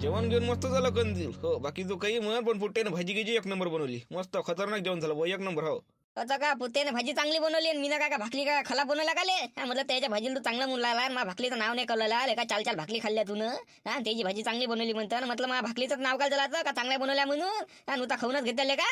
जेवण घेऊन मस्त झालं कंदील. हो बाकी जो काही म्हण पण पुट्ट्याने भाजी घ्यायची एक नंबर बनवली. मस्त खतरनाक जेवण झालं बुवा, एक नंबर हो. आता का पुत्याने भाजी चांगली बनवली आणि मीना काय का भाकरी का खला बनवला का ले हा, म्हटलं त्याच्या भाजीला तू चांगला मुलगा आला मा भाकरीचं नाव नाही कळलं. का चाल चाल भाकरी खाल्ल्या तू हा त्याची भाजी चांगली बनवली म्हणतं म्हटलं मा भाकरीचं नाव काय झालं का चांगल्या बनवल्या म्हणून? हा नुसता खाऊनच घेतले का?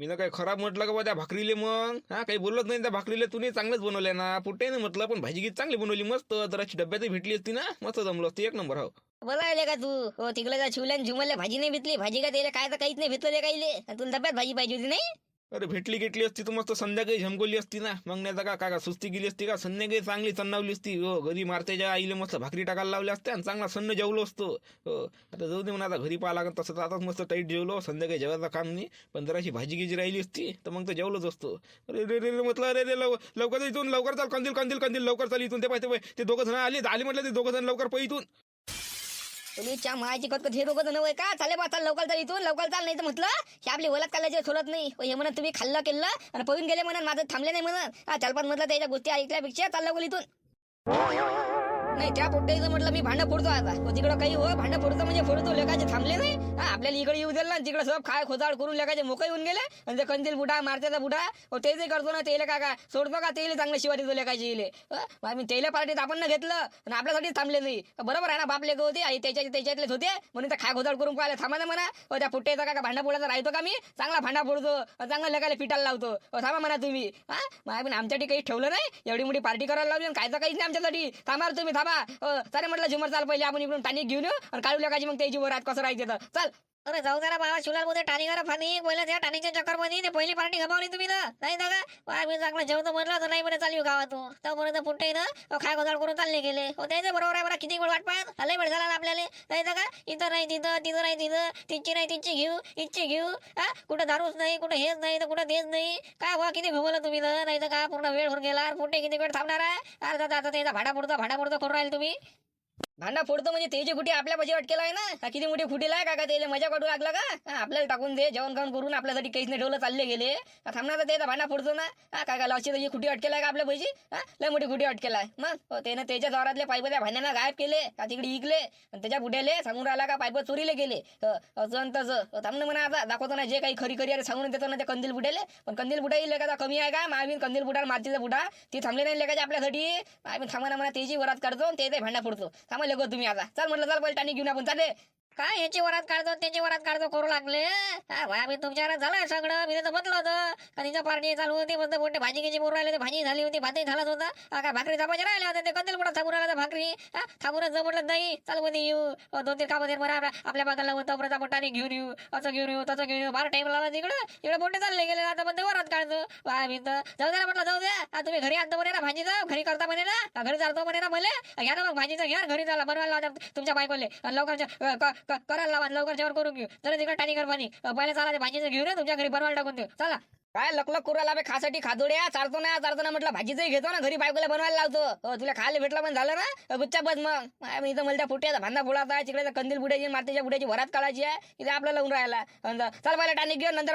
मी ना काही खराब म्हटलं का बा त्या भाकरीले मग? हा काही बोलत नाही त्या भाकरीले. तुम्ही चांगलंच बनवल्या ना. पुट्ट्याने म्हटलं पण भाजी गीत चांगली बनवली. मस्त. जराची डब्यात भेटली असती ना. मस्त जमलं असतं. एक नंबर हो. बोलायले का तू? हो तिकडे का शिवल्यान झुमल्या भाजी नाही भेटली. भाजी का त्याला काय तर काहीच नाही भेटलं काहीले तुला डब्यात भाजी पाहिजे होती नाही? अरे भेटली गेटली असती तर मस्त संध्याकाळी झमकोली असती ना. मग नाही का का का सुस्ती गेली असती का? संध्याकाळी चांगली सन्नावली असती. हो घरी मारतेच्या आईले मस्त भाकरी टाकायला लावली असते आणि चांगला सन्न जेवलो असतो. हो आता जाऊ दे म्हणा आता घरी पाहा लागत तसं तर आताच मस्त टाईट जेवलो. संध्याकाळी जेवायचं काम नाही. पण जराशी भाजी गिजी राहिली असती तर मग तर जेवलोच असतो. अरे रे रे रे म्हटलं अरे रे लव लवकर इथून लवकर चाल कंदील कंदील कंदील लवकर चाल इथून. ते पाहिजे ते दोघं जण आले आले म्हटलं ते दोघं जण लवकर पै इथून. पोलीसच्या मायाची कधी हे दोघं नव्हे का? चाले बा चाल लवकर चाल इथून लवकर चाल नाही तर म्हटलं हे आपली ओळख काढायची सोडत नाही. हे म्हणत तुम्ही खाल्लं केलं आणि पळून गेले म्हणत माझं थांबले नाही म्हणत. चालपात म्हटलं त्याच्या गोष्टी ऐकल्यापेक्षा चाल लवकर इथून. नाही त्या पोट्ट्याचं म्हटलं मी भांडं फोडतो आता. तिकडं काही हो भांडं फोडतो म्हणजे फोडतो लेखाचे थांबले नाही. हा आपल्याला इकडे येऊ दिलं ना तिकडे सब खाय खोदाड करून लेखाचे मोकळे येऊन गेले. आणि ते कंदील बुडा मारत्याचा बुडा हो, ते जे करतो ना तेले काय का सोडतो का तेले चांगलं शिवाय देतो लेखाचे येले मी तेले पार्टीत आपण ना घेतलं आणि आपल्यासाठी थांबले नाही. बरोबर आहे ना बापले लेक होते आई त्याच्या त्याच्यातलेच होते म्हणून ते खाय खोदाड करून पाहिलं. थांबा ना म्हणा. त्या पुट्ट्याचा काय भांडा फोडायचा राहतो का मी? चांगला भांडा फोडतो चांगला लेखाला पिटायला लावतो. थांबा म्हणा तुम्ही. हा मग पण आमच्यासाठी काही ठेवलं नाही. एवढी मोठी पार्टी करायला लावली कायचं काहीच नाही आमच्यासाठी. थांबा तुम्ही थांबा. बाबा चालेल म्हटलं झुमर चाल पहिले आपण इकडून टानिक घेऊन येऊ आणि काढू लागायची मग त्याची वरात कसं राहायचं तर चल. अरे जाऊ जरा बाबा शिवलाल मध्ये टाणीवर फानी पहिल्या त्या टाणीच्या चक्करमध्ये पहिली पार्टी गमावली तुम्ही ना. नाही दादा का मी चांगलं जेवतो म्हटलं तर नाही बरं चालू गावातून. तर पुट्टे ना. खाय गोदाळ करून चालले गेले. हो त्याचं बरोबर आहे मला किती वेळ वाट पाहत? आलंय वेळ झाला आपल्याला. नाही दादा इथं नाही तिथं तिथं नाही तिथं. तिची नाही तिची घेऊ इच्छी घेऊ. हा कुठं दारूच नाही कुठं हेच नाही तर कुठं तेच नाही. काय व्हा किती घुमवलं तुम्ही ना? नाही तर का पूर्ण वेळ होऊन गेला. पुट्टे किती वेळ थांबणार आहे? अरे दादा आता त्याचा भाडा फोडतो भाडा फोडतो करून राहील तुम्ही. भांडा फोडतो म्हणजे त्याची कुठे आपल्या पाशी अटकेला आहे ना? किती मोठी खुटीला आहे का त्याला? मजा काढू लागला का? आपल्याला टाकून दे जेवण खाऊन करून आपल्यासाठी काहीच नाही ठेवलं चालले गेले. थांबणार तर त्याचा भांडा फोडतो ना. हा काय काय लक्षात त्याची खुटी अटकेला आहे का आपल्या पैशी? हा लय मोठी खुटी अटकेला आहे. मग हो, त्यानं त्याच्या दारातले पाईप त्या भांड्यांना गायब केले का तिकडे इकले त्याच्या बुड्याले सांगून राहिला का पाईप चोरीले गेले. असं तसं. थांबणं थांब म्हणा आता दाखवतो ना जे काही खरी खरी अरे सांगून देतो ना त्या कंदील बुड्याले पण कंदील बुडा येईल का कमी आहे का? मावीन कंदील बुडा मातीचा बुडा ती थांबले नाही लेखाच्या आपल्यासाठी? आम्ही थांबा म्हणा त्याची वरात काढतो आणि ते भांडा फोडतो. थांबा गो तुम्ही आता. चल म्हटलं चल पहिले टाणी घेऊन आपण. चाले काय याची वरात काढतो त्याची वरात काढतो करू लागले मी तुमच्या झालं सगळं मी तर म्हटलं होतं का पार्टी चालू होती म्हणतो मोठे भाजी घ्यायची बोर राहिले भाजी झाली होती भातही झालाच होता काय भाकरी थांबायचे राहिले होते ते कंदील मोठा थांबून राहिला भाकरी हा, थांबूनच म्हटलं नाही चालू मध्ये येऊ दोन तीन कामं दे बरं आपल्या आपल्या बागाला होतं परत आपण घेऊन येऊ असं घेऊन येऊ तसं घेऊन येऊ बारा टाइम लावला तिकडं इकडे मोठे चालले गेले आता पण ते वरात काढतो वा, मी तर जाऊ द्या म्हटलं जाऊ द्या तुम्ही घरी आणतो म्हणे ना भाजी जाऊ घरी करता म्हणे ना घरी चालतो म्हणे ना मला घ्या ना मग भाजीचं घ्या घरी चाला बनवायला तुमच्या बायकोले लवकर करायला लावा लवकर जेवण करून घेऊ. जरा तिकडे टाणी कर पाणी. पहिले चाला ते भाजीचं घेऊन ये, तुमच्या घरी बनवायला टाकून देऊ. चला. काय लकलक कुराला बे खासाठी खादोड्या चालतो ना चालतो ना म्हटलं भाजीचंही घेतो ना घरी बायकोला बनवायला लावतो. हो, तुला खायला भेटलं पण झालं ना? गुच्चा बस मग. मी इथं मला फुट्याचा भांडा फोडायचा आहे तिकडे कंदील बुड्याची मातीच्या बुड्याची वरात काढायची आहे इथे आपल्याला लावून राहायला अन चल पहिले टानिक घेऊन नंतर.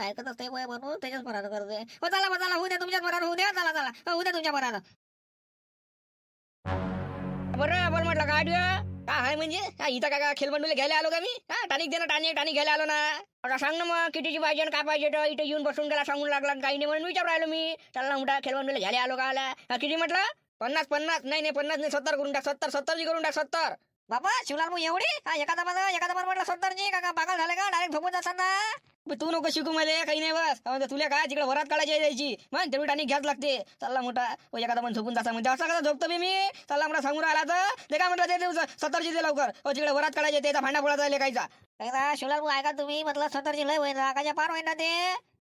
ऐकत असते त्याच्याच करते हो चला मग चला होऊ द्या तुमच्याच होऊ द्या चला चला. हो, होऊ द्या तुमच्या बरं आपण म्हटलं काय काय आहे म्हणजे? हा, इथं काय काय खेळबंडूला घ्यायला आलो का मी? हा टानिक देणार ना टानिक टानिक घ्यायला आलो ना. आता सांग ना मग कितीची पाहिजे आणि काय पाहिजे तर इथे येऊन बसून गेला सांगून लागला आणि काही नाही म्हणून विचार राहिलो मी. चला मुठा मोठा खेळबंडूला घ्यायला आलो का आला हा, किती म्हटलं? पन्नास पन्नास नाही नाही पन्नास नाही सत्तर करून टाक सत्तर सत्तरची करून टाक सत्तर. बाबा शिवलाल मग एवढी? हा एखादा माझा एखादा बरोबर म्हटलं सत्तरची का पागल झालं का? डायरेक्ट झोपून जातात ना तू नको शिकू मला काही नाही बस. तुला काय? तिकडे वरात काढायची जायची. मग तेवढी टाणी घ्याच लागते. चालला मोठा. ओ एखादा पण झोपून जाता म्हणजे असं कसा झोपतो बे मी? चालला मोठा सांगून राहिला तर. ते काय म्हटलं ते देऊ सत्तरची दे लवकर. हो तिकडे वरात काढायचे त्याचा भांडा फोडायचा लेखायचा शिवलाल भाऊ ऐका तुम्ही म्हटलं सत्तरची लय होईल आकाच्या पार होईल ना ते.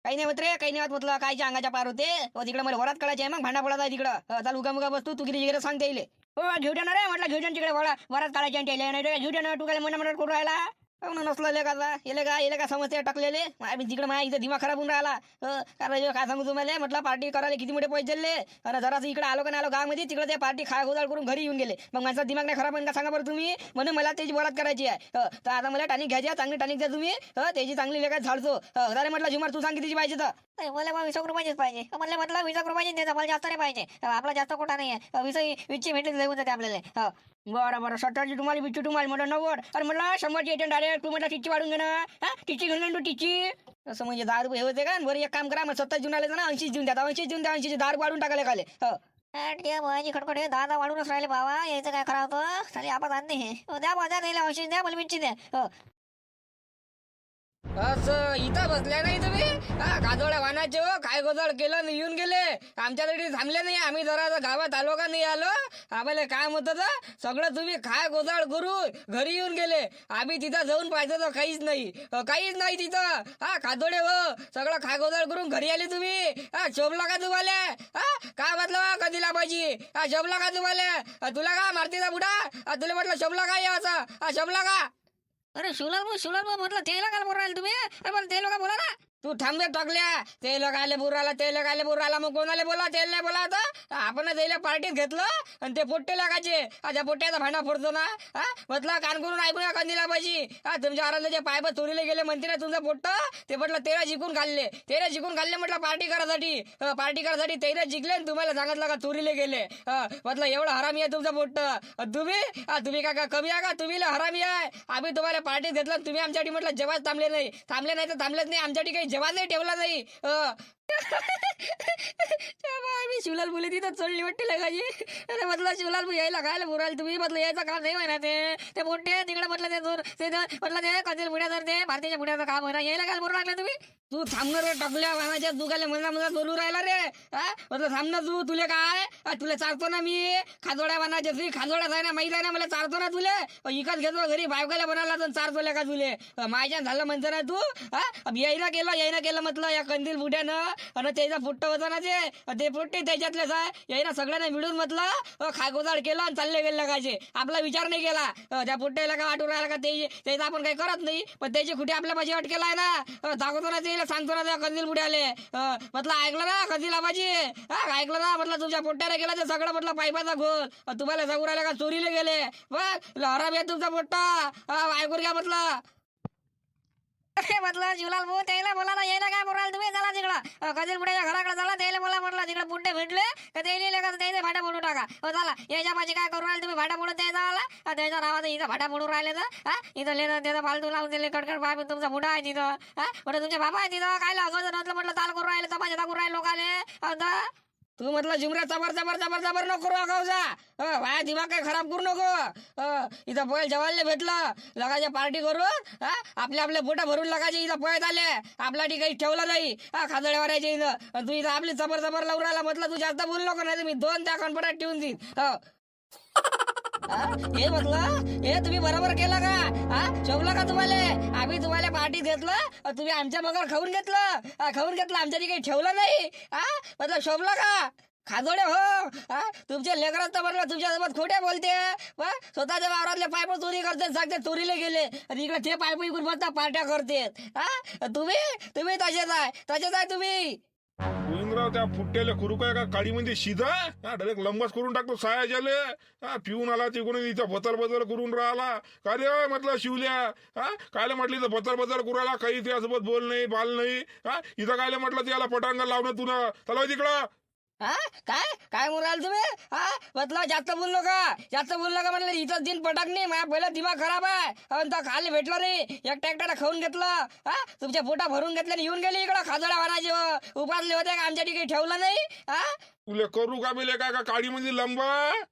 काही नाही रे काही नाही म्हटलं. कायच्या अंगाच्या पार होते. तिकडे मला वरात काढायची मग भांडा फोडायचा आहे तिकडं. चाल उगा मुगा बस तू. तू किती सांग त्याले हो घेऊ ना रे म्हटलं घेऊ तिकडे वडा वरात काढायची आणि त्याला घेऊ ना तू काय मना मनात करू राहिला? म्हणून ना नसलं लेखाचा येले का? येले का? समस्या टाकलेले. आम्ही तिकडे माझ्या इथं दिमाग खराब होऊन राहिला. कारण काय सांगू तुम्हाला? म्हटलं पार्टी करायला किती मोठे पैसे दिले? आणि जरासं इकडे आलो का नाही आलो गावामध्ये तिकडे ते पार्टी खाय गोदाळ करून घरी येऊन गेले. मग माझा दिमाग नाही खराब होईल का सांगा बरं तुम्ही? म्हणून मला त्याची बोलात करायची आहे. तर आता मला टॅनिक घ्यायची चांगली टॅनिक द्या तुम्ही. त्याची चांगली लेखा झाडतो अरे म्हटलं झुमार तू सांग कितीची पाहिजे तर. मला मग वीस रुपयाचीच पाहिजे. मला म्हटलं वीस रुपयाची मला जास्त नाही पाहिजे. आपला जास्त कोटा नाही आहे वीस वीसची भेटली देऊन जाते आपल्याला. बरं बरं. सत्तरची तुम्हाला बिच्चू तुम्हाला. म्हटलं नव्वद अरे म्हटलं शंभरची येते डायरेक्ट तू म्हटलं टिची वाढून घे ना. हा? टिची घेऊन तू टिची असं म्हणजे दहा रुपये होते का? बरं एक काम करा. मग सत्तर जून आले ना ऐंशी देऊन द्या. ऐंशी देऊन द्या ऐंशीचे दहा रुपये वाढून टाकाले खाले. हो. ठीक खटखट हे दहा दहा वाढूनच राहिले बाबा यायचं काय खरा होतं? साली आपण आणते हे. हो, द्या बा द्या द्यायला ऐंशी द्या मला मिरची द्या. हो. असं इथं बसल्या नाही तुम्ही? काजोळ्या वानाचे हो काय गोजळ केलं येऊन गेले. आमच्यासाठी थांबले नाही. आम्ही जरा गावात आलो का नाही आलो? आम्हाला काय होतं तर सगळं तुम्ही काय गोजाळ करू घरी येऊन गेले. आम्ही तिथं जाऊन पाहिजे तर काहीच नाही. काहीच नाही तिथं. हा खादोडे हो. सगळं खाय गोजाळ करून घरी आले तुम्ही. हा शोभला का तुम्हाला? हा काय म्हटलं हो कधी लाभायची हा शोभला का तुम्हाला? तुला का मारतीचा बुडा? तुला म्हटलं शोभला का या असं हा शोभला का? अरे शिवलाल भाऊ म्हटलं ते लोकांना बोलायला तुम्ही? पण ते लोक बोला ना. तू थांबे टाकल्या. ते लोक आले बुराला ते लोक आले बुराला. मग कोणाला बोला ते नाही बोला आता आपण त्याला पार्टीत घेतलं आणि ते पोट्टे लागायचे त्या पोट्ट्याचा भांडा फोडतो ना? हा म्हटलं कान करून ऐकू नका कंदीला पाहिजे हा तुमच्या आराधले जे पाय चोरीला गेले. म्हणते ना तुमचं पोट्ट? ते म्हटलं तेरा जिंकून खाल्ले. तेरा जिंकून खाल्ले म्हटलं पार्टी करासाठी पार्टी करासाठी तेरा जिंकले आणि तुम्हाला सांगितलं का चोरीला गेले. म्हटलं एवढं हरामी आहे तुमचं पोट्ट. तुम्ही? हा, तुम्ही काय का कमी आहे का? तुम्ही हरामी आहे. आम्ही तुम्हाला पार्टीत घेतलं तुम्ही आमच्यासाठी म्हटलं जेव्हाच थांबले नाही. थांबले नाही तर थांबलेच नाही. आमच्यासाठी काही जेव्हा नाही ठेवला नाही मी शिवलाल बोले तिथं चढली वाटते लगाची अरे म्हटलं शिवलाल यायला काय बोलाल तुम्ही? म्हटलं यायचं काम नाही म्हणा ते. ते मोठे तिकडे म्हटलं ते दोन ते म्हटलं ते कंदील बुड्या ते भारतीच्या बुड्याचं काम म्हणा यायला काय बोलू लागले तुम्ही? तू थांबणार रे टाकल्या वाहनाच्या दुखाले मना मना बोलू राहिला रे. हा? म्हटलं थांब ना तू तुले काय? तुला चारतो ना मी. खाजोड्या वाहनाच्या तुझी खाजोड्या जाय ना माहीत आहे ना मला चारतो ना तुले. इकत घेतो घरी बायकाला बनायला तर चारतो का तुले? माझ्या झालं म्हणतो ना तू. हा? यायला केलं यायला केलं म्हटलं या कंदील बुड्यानं. आणि त्याचा फुट्ट होता ना ते. ते फुट्टे त्याच्यातलेच आहे. यायना सगळ्यांना मिळून म्हटलं खागोजाड खागोदाड केलं आणि चालले गेले लगाचे. आपला विचार नाही केला. त्या फुट्ट्याला का वाटून राहिला का ते? त्याचा आपण काही करत नाही. पण त्याची खुटी आपल्या पाशी अट आहे ना. दाखवतो ना ते सांगतो ना त्या कंदील पुढे आले म्हटलं ऐकलं ना कंदील आबाजी? ऐकलं ना? म्हटलं तुमच्या पोट्ट्याला गेला ते सगळं म्हटलं पायपाचा घोल. तुम्हाला सांगू राहिला का? चोरीला गेले. बघ लहराब आहे तुमचा पोट्टा. ऐकून घ्या म्हटलं. म्हटलं जीवलाल भाऊ त्याला बोला ना यायला काय बोलाल तुम्ही? चला तिकडं. कधी पुढे घराकडे चला त्याला बोला म्हटलं तिकडे बुड्डे भेटले तर त्याला का त्याचे भाड्या बोलू टाका. हो चला याच्या माझी काय करू राहिले तुम्ही? भाड्या बोलून त्याचा आला? त्याच्या नावाचं इथं भाड्या फोडून राहिले तर हा? इथं लिहिलं त्याचं फालतू लावून दिले कडकड बाप तुमचा मुडा आहे तिथं हा? म्हटलं तुमच्या बाबा आहे तिथं काय लागत म्हटलं म्हटलं चाल करू राहिले तपाशा दाखवून राहिले लोकाले आता तू म्हटलं जिमऱ्या चबर चबर चबर चबर नको करू गावचा वाया दिमाग काही खराब करू नको. इथं पोहे जेवायला भेटलं. लगाच्या पार्टी करून हा आपले आपले पोटं भरून लगाचे इथं पळत आले. आपला काही ठेवलं नाही. हा खाजळे वारायचे इथं. तू इथं आपली चबर चबर लावून राहिला म्हटलं तू जास्त बोलू नको नाही मी दोन त्या कणपटात ठेवून देईन. हो. हे? म्हटलं? हे तुम्ही बरोबर केलं का? हा? शोभलं का तुम्हाला? आम्ही तुम्हाला पार्टी घेतलं तुम्ही आमच्या मगर खाऊन घेतलं. खाऊन घेतलं आमच्या काही ठेवलं नाही. हा? म्हटलं शोभलं का? खाजोडे हो. हा? तुमच्या लेकरात तर बरं तुमच्यासोबत खोटे बोलते. वा? स्वतःच्या वावरातले पायप चोरी करते सांगते चोरीला गेले. आणि इकडे ते पायप इकडून बसता पार्ट्या करते. हा? तुम्ही? तुम्ही तसेच आहे. तसेच आहे तुम्ही. गोविंदराव त्या फुट्ट्याला कुरुका काय का काळी म्हणजे शिजा हा डायरेक्ट लंबच करून टाकतो सायाच्याले हा पिऊन आला तिकडून इथं बदल बदल करून राहिला. का रे म्हटलं शिवल्या? हा कायले म्हटली तर बदल बदल करू राहिला? काही त्यासोबत बोल नाही बाल नाही. हा इथं कायले म्हटलं त्याला पटांगण लावणं तुला चला हो तिकडं. हा? काय? काय मुराल तुम्ही? हा? बदला जास्त बोललो का जास्त बोललो का म्हणलं इथं दिन पटाक नाही माझ्या पहिला दिमाग खराब आहे. अन तो खाली भेटलो नाही. एकटा एकट्याला खाऊन घेतलं. हा? तुमच्या पोटा भरून घेतलं येऊन गेले इकडं खाजोड्या वाणाचे उपासले होते का आमच्या काही ठेवलं नाही? हा? तुले करू का बिले काय का काळी म्हणजे लंबा?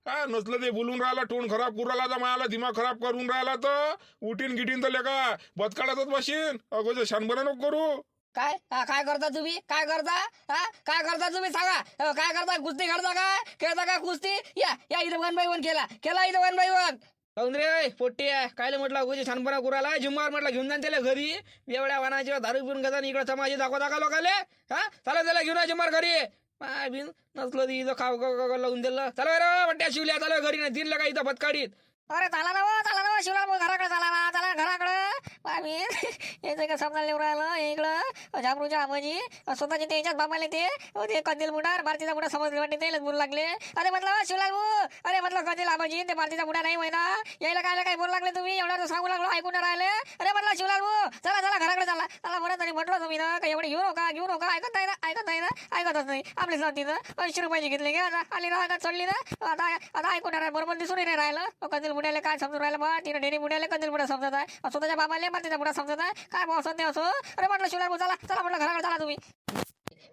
हा? नसलं ते बोलून राहिला टोन खराब करून राहिला तर मला दिमाग खराब करून राहिला तर. उठीन गिटीन तर लेका बदकाळातच बशीन. अगोदर शानबना नको करू. काय? हा, काय करता तुम्ही? काय करता? हा? काय करता तुम्ही? सांगा. अ, काय करता? कुस्ती करता का? खेळता का कुस्ती? या या इथं वन बाय वन केला केला इथं वन बाय वन. काऊन रे पोट्टी आहे कायले म्हटलं कुठे छानपणा कुराला जिम्मावर म्हटलं घेऊन जाण त्याला घरी. एवढ्या वाहनाची दारू पिऊन घेता इकडे समाजी दाखवा दाखवा लोकाले. हा? चला त्याला घेऊन या जिम्मार घरी. माय बिन नसलं ती इथं खाव खाव खाव लावून दिलं. चला रे पट्ट्या शिवल्या चला घरी नाही दिलं का इथं बदकाडीत अरे चला ना चला ना वा, शिवलाल भाऊ घराकडे चला ना चला घराकडं. आम्ही याचं का समजा लिहून राहिलं इकडं. झापरूच्या आमाजी स्वतःचे ते याच्यात बामाले ते ते कंदील बुडार भारतीचा बुडा समजले वाटते ते बोलू लागले. अरे म्हटलं शिवलाल भाऊ. अरे म्हटलं कंदील आमाजी ते भारतीचा बुडा नाही महिना यायला काय काय बोलू लागले तुम्ही? एवढा तर सांगू लागलो ऐकून राहिले. अरे म्हटलं शिवलाल भाऊ चला चला घराकडे चला. चला बरं तरी म्हटलं तुम्ही ना का एवढे घेऊ नका घेऊ नका ऐकत नाही ना ऐकत नाही ना ऐकतच नाही. आपली जातीनं ऐंशी रुपयाची घेतले घ्या आता आली ना आता चढली ना. आता आता ऐकून राहिलं, बरोबर दिसून नाही राहिलं. कंदील बुड्याला काय समजून राहिलं बा? तिने डेरी बुड्याला कंदील बुडा समजत आहे. स्वतःच्या बाबाले मातीचा बुडा समजत आहे. काय भाऊ असं असो? अरे म्हटलं शिवलाल भाऊ चला चला म्हटलं घराकडे चला तुम्ही.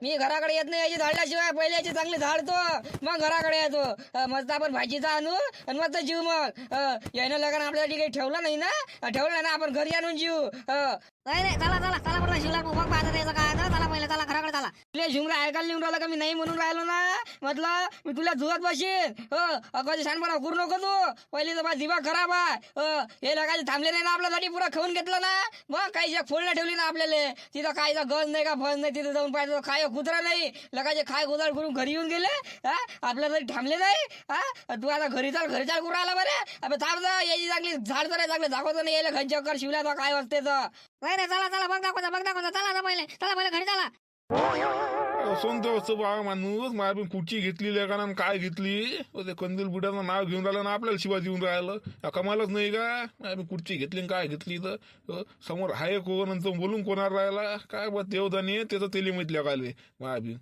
मी घराकडे येत नाही याची झाडल्याशिवाय पहिले याची चांगली झाडतो मग घराकडे येतो मस्त आपण भाजीचा आणू आणि मस्त जीव मग. यानं लग्न आपल्यासाठी काही ठेवलं नाही ना? ठेवलं ना आपण घरी आणून जीव. नाही नाही चला चला चला म्हटलं शिवला मग पाहता त्याचं काय आता चला पहिले चला घराकडे चला तुला झुमरा ऐकायला लिहून राहिलं का? मी नाही म्हणून राहिलो ना. म्हटलं मी तुला धुवत बसेन. हो अगदी शानपणा करू नको तू. पहिली तर दिमाग खराब आहे. हो, हे लगायचे थांबले नाही ना आपल्यासाठी पुरा खाऊन घेतलं ना. मग काही जग फोडला ठेवली ना आपल्याला तिथं कायचा गज नाही का फळ नाही तिथं जाऊन पाहिजे काय कुत्रा नाही. लगायचे खाय गोदाळ करून घरी येऊन गेले. हा आपल्यासाठी थांबले नाही. हा तू आता घरी चाल घरी चाल करून राहिला बरे. अबे थांब जा याची चांगली झाड तर चांगले दाखवतो नाही. यायला घन चक्कर शिवला तो काय वाजते तर. नाही चला चला बघ दाखवता बघ दाखवता. चला पहिले चला पहिले घरी चला असं तर असं बा माणूस मला पण कुठची घेतली लेखानं काय घेतली? ते कंदील बुड्याचं नाव घेऊन राहिलं ना आपल्याला शिवा देऊन राहिलं. या कमालच नाही का? आम्ही कुठची घेतली आणि काय घेतली तर समोर हाय कोण आणि तो बोलून कोणाला राहिला? काय बा देवदानी त्याचं तेली माहितल्या कालवे महाबी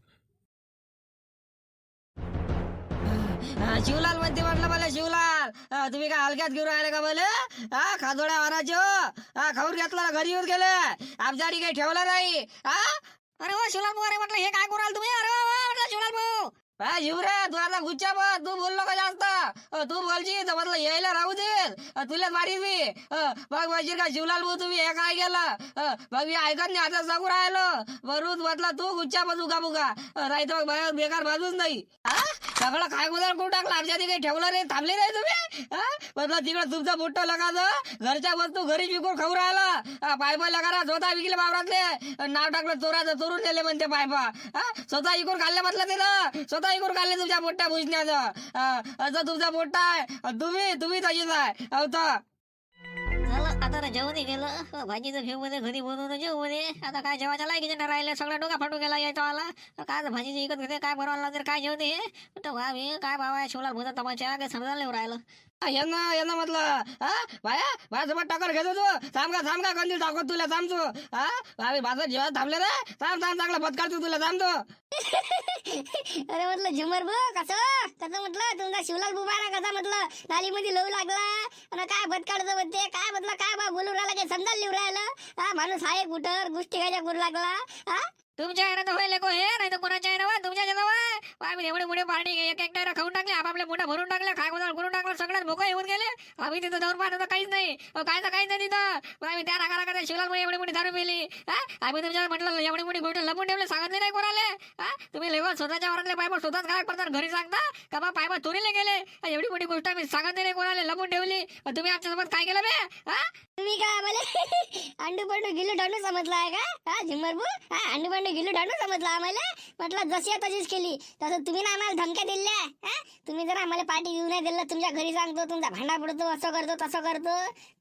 हा, शिवलाल म्हणते म्हटलं मला शिवलाल हा, तुम्ही काय हलक्यात घेऊन राहिले का मला हा खादोड्या वराचे हो. हा खाऊन घेतला ना, घरी येऊन गेले. आमच्यासाठी काही ठेवलं नाही. हा अरे वा शिवलाल भाऊ अरे म्हटलं हे काय करू राहिले तुम्ही? अरे वा, वा म्हटलं शिवलाल भाऊ. हा शिवरे तू आता गुच्चा बघ तू बोललो का जास्त? तू बोलची तर म्हटलं यायला राहू दे. तुला मारी मी. बघ बशीर का शिवलाल भाऊ तुम्ही हे काय केलं? अ, बघ मी ऐकत नाही आता सांगू राहिलो. बरूच म्हटलं तू गुच्चा बस उगा बुगा? नाही तर बेकार बाजूच नाही. हा? सगळं काय गोदार करून टाकलं? आमच्या काही ठेवलं नाही? थांबले नाही तुम्ही? म्हटलं तिकडं तुमचा मोठं लगाच घरच्या वस्तू घरी विकून खाऊ राहिला. पायपा लगारा स्वतः विकले बाबरातले नाव टाकलं चोराचं चोरून नेले म्हणते पायपा स्वतः इकून खाल्ले म्हटलं ते ना स्वतः इकून खाल्ले तुमच्या मोठ्या भुजण्याचं. असं तुमचा मोठा आहे. तुम्ही तुम्ही तशीच आहे. अवता झालं आता ना जेवण गेलं भाजीचं घेऊ मध्ये घरी बनवून जेवू मध्ये. आता काय जेवायच्या लायकीचे नाही राहिले सगळं डोका फाटू गेला यायचा आला काय भाजीची विकत घेते काय बनवायला लागते काय जेवते हे? तर वा मी काय बाबा शिवलाल भोजा तमाशा काय समजायला नाही राहिलं. यांना यांना म्हटलं हा बाया माझ्यासोबत टाकर घेतो तू. थांब का थांब का कंदील दाखवत तुला थांबतो. हा आम्ही बाजार थांबले रे. थांब थांब चांगला बदकार तू तुला थांबतो. अरे म्हटलं झुमर बघ कसं? कसं म्हटलं? तुमचा शिवलाल बुबारा कसा म्हटलं? नालीमध्ये लवू लागला. आणि काय बद म्हणते? काय म्हटलं? काय बा बोलून राहिला काय समजायला लिहू राहिलं? हा माणूस आहे कुठं गोष्टी काय करू लागला. हा? तुमच्या घरात तर होईल को हे नाही तर कोणाच्या आहे ना तुमच्या जवळ आम्ही एवढे मोठे पार्टी एक एक टायरा खाऊन टाकले आपापल्या मोठ्या भरून टाकल्या खाय गोदाळ करून टाकलं सगळ्यात भोका येऊन गेले. आम्ही तिथं जाऊन पाहतो तर काहीच नाही. काय तर काहीच नाही तिथं. आम्ही त्या राखा राखा शिवलाल एवढी मोठी दारू पिली. आम्ही तुमच्या म्हटलं एवढी मोठी गोष्ट लपून ठेवले सांगितले नाही कोणाले? तुम्ही लेवा स्वतःच्या वरातले पायपा स्वतःच काय करतात घरी सांगता? का बा पायपा चोरीले गेले? एवढी मोठी गोष्ट आम्ही सांगत नाही कोणाले लपून ठेवली. तुम्ही आमच्यासोबत काय केलं बे? तुम्ही काय आम्हाला अंडू पडू गिल्लू ढांडू समजला आहे का? हा झुमर हा अंडू पंडू गिल्लू डाडू समजला आम्हाला? म्हटलं जशी आहे तशीच केली. तसं तुम्ही ना आम्हाला धमक्या दिल्या हा? तुम्ही जर आम्हाला पार्टी देऊ नाही दिलं तुमच्या घरी सांगतो तुमचा भांडा पडतो असं करतो तसं करतो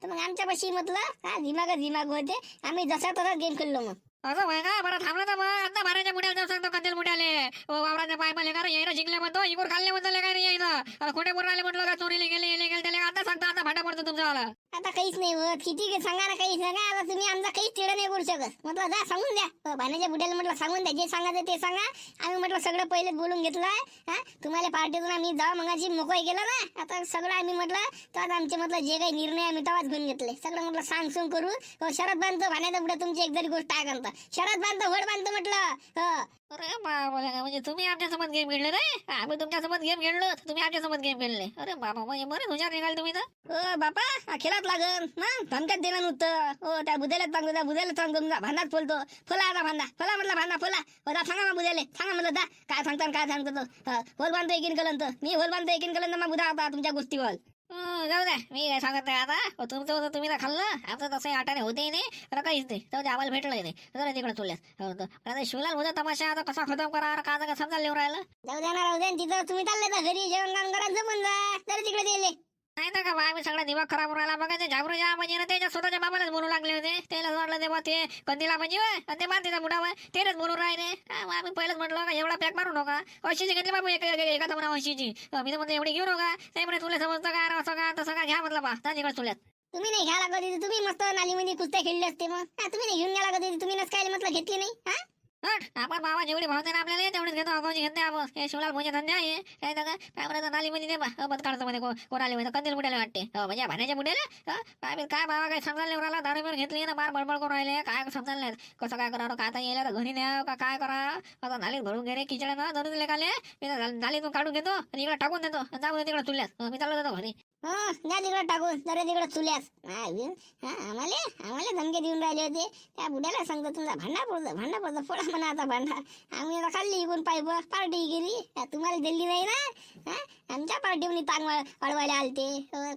तर मग आमच्यापाशी म्हटलं हा दिमाग दिमाग होते. आम्ही जसा तसा गेम खेळलो मग. असं होय का? बरं थांबलं तर मग. आता भाड्याच्या मुड्याला जाऊ सांगतो कंदील मुड्याले. ओ वावराच्या पाय मला कारण येईना जिंकले म्हणतो? इकडून खाल्ले म्हणतो काय नाही येईना अरे खोटे म्हटलं का चोरीले गेले गेले गेले त्याला आता सांगतो आता भांडा पडतो तुमच्यावाला. आता काहीच नाही होत किती सांगा ना काही सांगा. आता तुम्ही आमचा काहीच चिड नाही करू शकत. म्हटलं जा सांगून द्या. अ, भाण्याच्या बुड्याला म्हटलं सांगून द्या. जे सांगायचं ते सांगा. आम्ही म्हटलं सगळं पहिलेच बोलून घेतलंय हा तुम्हाला पार्टीतून आम्ही जावा मगाची मोकळी केलं ना. आता सगळं आम्ही म्हटलं तर आमचे म्हटलं जे काही निर्णय आम्ही तेव्हाच घेऊन घेतले. सगळं म्हटलं सांग सुंग करू. अ, शरद बांधतो भाण्याच्या पुढे तुमची एक जरी गोष्ट आहे करता शरद बांधतो होड बांधतो म्हटलं. हो. अरे बाबा म्हणजे तुम्ही आमच्यासोबत गेम खेळले रे? आम्ही तुमच्यासोबत गेम खेळलो तुम्ही आमच्यासोबत गेम खेळले. अरे बाबा म्हणजे बरे हुशार निघाल तुम्ही तर. बापा हा खेळात लागन मग? धमक्यात देणार नव्हतं हो त्या बुद्याला सांगतो त्या बुद्याला सांगतो तुमचा भांडाच फोलतो. फुला आता भांडा. फुला म्हटलं भांडा फुला. हो दा सांगा मग बुद्याले. सांगा म्हटलं दा काय सांगता काय सांगतो. तो होल बांधतो एकीन कलन तर मी होल बांधतो एकीन कलन तर मग बुधा होता तुमच्या गोष्टीवर. हो, जाऊ द्या. मी काय सांगत नाही आता. हो, तुमचं होतं तुम्ही तर खाल्लं. आमचं तसं आटाने होते नाही. तर काहीच नाही. जाऊ दे आम्हाला भेटलं नाही. जरा तिकडे चुल्यात. हो, तर- शिवलाल होता तमाशा आता कसा खतम करा का आता समजा लिहून राहिलं? जाऊ द्या ना राहू द्या. तिथं तुम्ही चालले घरी जेवण काम करा जमून जा तिकडे दिले नाही ना का बा आम्ही सगळा दिमाग खराब राहिला. बघा ते जा म्हणजे ना त्याच्या स्वतःच्या बाबालाच बोलू लागले होते. त्याला वाटलं ते ते कंदीला म्हणजे आणि ते बांधते बुडावं तेच बोलून राहिले. आम्ही पहिलंच म्हटलं का एवढा पॅक मारू नका. अशीची घेतली बाबू एका एका- म्हणा अशीची. मी तर म्हणतो एवढी घेऊ नका. नाही म्हणे तुला समजतं का अरे असं का तसं का घ्या म्हटलं बा त्या तिकडे तुल्यात तुम्ही नाही घ्या लागत होती तुम्ही मस्त नालीमध्ये कुस्त्या खेळले असते मग. तुम्ही नाही घेऊन घ्या लागत होती तुम्ही नस काय म्हटलं घेतली नाही? हा? आपण बाबा जेवढी भाव ना आपल्याला तेवढीच घेतो. अगावची घेत नाही आपण. हे शिवलाल म्हणजे धंदे आहे. काय दादा? काय बरं नाली मध्ये दे बंद काढतो मध्ये कोणाले म्हणजे कंदील बुड्याला वाटते? म्हणजे भाण्याच्या बुड्याला? काय बी- काय बाबा काय समजायला राहिला? दारू बिरू घेतली ना बार बडबड करून राहिले. काय समजायला नाही. कसं काय करावं? काय आता यायला तर घरी न्या का काय करा आता नालीत भरून घे रे किचड ना धरून दिले काले मी नालीतून काढून घेतो आणि इकडे टाकून देतो. जाऊ दे तिकडे तुल्यास मी चालू देतो घरी. हो द्या तिकडे टाकून जरा तिकडे चुल्यास. हा आम्हाला आम्हाला धमके देऊन राहिले होते. त्या बुड्याला सांगतो तुमचा भांडा पडतो भांडा पडतो. फोडा म्हणा आता भांडा. आम्ही आता खाल्ली इकून पाईप पार्टी गेली तुम्हाला दिल्ली नाही ना? हा आमच्या पार्टीमध्ये तांग अडवायला आलते.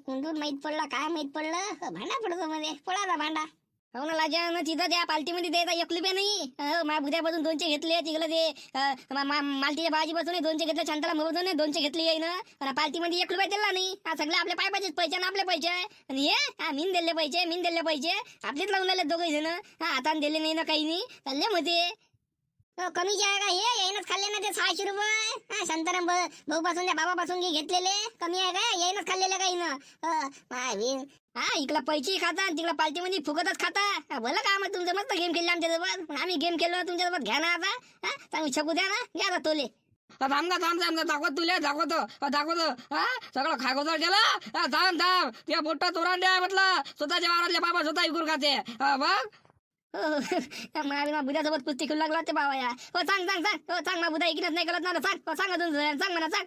कुंडून माहीत पडलं काय माहीत पडलं? भांडा पडतो मध्ये फोडा भांडा. हो ना लाजा ना तिथं त्या पालटीमध्ये द्यायचा एक रुपया नाही माझ्या बुद्यापासून दोनशे घेतले तिकडे ते अं, मालतीच्या भाजीपासून दोनशे घेतले शांताला नाही दोनशे घेतले येईन. ना आणि पार्टीमध्ये एक रुपया दिला नाही. सगळे आपल्या पाहिजे पैसे ना आपले पैसे. आणि हे हा मीन दिले पैसे मीन दिले पैसे. आपलेच लावून राहिले दोघे जण हा आता दिले नाही ना काही नाही. चालले मध्ये हो, कमी कमीचे आहे का? हे येईनच खाल्ले ना ते सहाशे रुपये. हा शांताराम भाऊ पासून त्या बाबा पासून घेतलेले. कमी आहे का? येईनच खाल्लेले काही ना हो, हा इकडं पैसे खाता आणि पालटी मध्ये फुकतच खाता. भलं का मग तुमचं मस्त गेम खेळले आमच्यासोबत? आम्ही गेम खेळलो तुमच्यासोबत. घ्या ना आता. हा चांगली शकू द्या ना. घ्या आता तोले. थांब थांब थांब दाखवत तुला दाखवतो. दाखवतो. हा सगळं खागोदळ केला? थांब थांब. त्या मोठा चोरांड्या म्हटलं. स्वतःच्या वारातल्या बाबा स्वतः विकून खाते. बघ हो, हो. त्या बुद्यासोबत कुस्ती खेळू लागला ते बाबा या. हो सांग सांग सांग. हो सांग मा बुधा इकडे नाही कळत ना सांग. हो सांग अजून सांग म्हणा सांग.